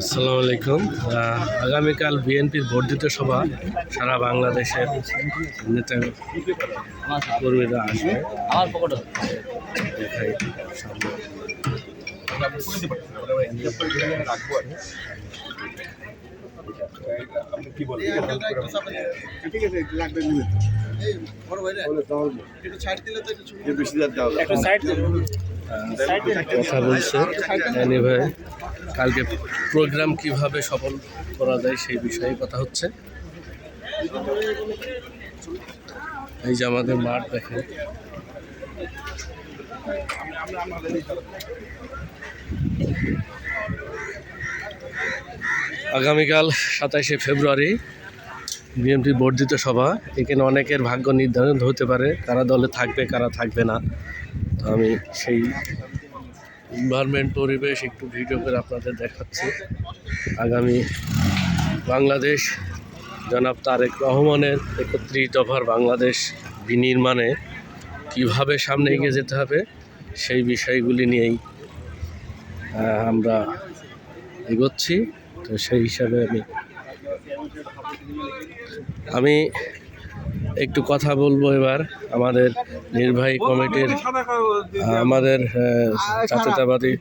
আসসালামু আলাইকুম। আগামীকাল বিএনপির বর্ধিত সভা সারা বাংলাদেশের নেতা কর্মীরা আসবে। আমার পকেটে দেখাই সামনে। একটু সাইড কথা বলছে জানি ভাই। কালকে প্রোগ্রাম কীভাবে সফল করা যায় সেই বিষয়ে কথা হচ্ছে। এই যে আমাদের মাঠ দেখেন। আগামীকাল সাতাশে ফেব্রুয়ারি বিএনপি বর্ধিত সভা, এখানে অনেকের ভাগ্য নির্ধারণ হতে পারে, কারা দলে থাকবে, কারা থাকবে না। তো আমি সেই এনভায়রনমেন্ট পরিবেশ একটু ভিডিও করে আপনাদের দেখাচ্ছি। আগামী বাংলাদেশ, জনাব তারেক রহমানের একত্রিশ দফার বাংলাদেশ বিনির্মাণে কীভাবে সামনে এগিয়ে যেতে হবে, সেই বিষয়গুলি নিয়েই আমরা এগোচ্ছি। তো সেই হিসাবে আমি আমি একটু কথা বলব এবার আমাদের নির্বাহী কমিটির আমাদের জাতীয়তাবাদী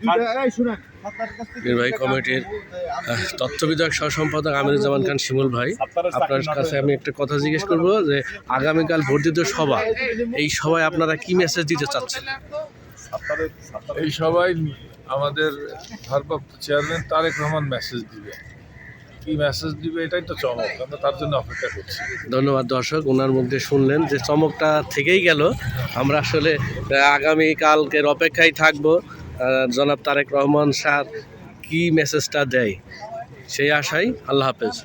নির্বাহী কমিটির তথ্যবিদক সহ সম্পাদক আমিরুজ্জামান খান শিমুল ভাই। আপনার কাছে আমি একটা কথা জিজ্ঞেস করব যে আগামীকাল বর্ধিত সভা, এই সভায় আপনারা কি মেসেজ দিতে চাচ্ছেন? এই সবাই আমাদের ভারপ্রাপ্ত চেয়ারম্যান তারেক রহমান মেসেজ দিবে। কি মেসেজ দিবে, এটাই তো চমক। আমরা তার জন্য অপেক্ষা করছি। ধন্যবাদ দর্শক, ওনার মধ্যে শুনলেন যে চমকটা থেকেই গেল। আমরা আসলে আগামী আগামীকালকের অপেক্ষায় থাকব। জনাব তারেক রহমান স্যার কি মেসেজটা দেয়? সেই আশাই, আল্লাহ হাফেজ।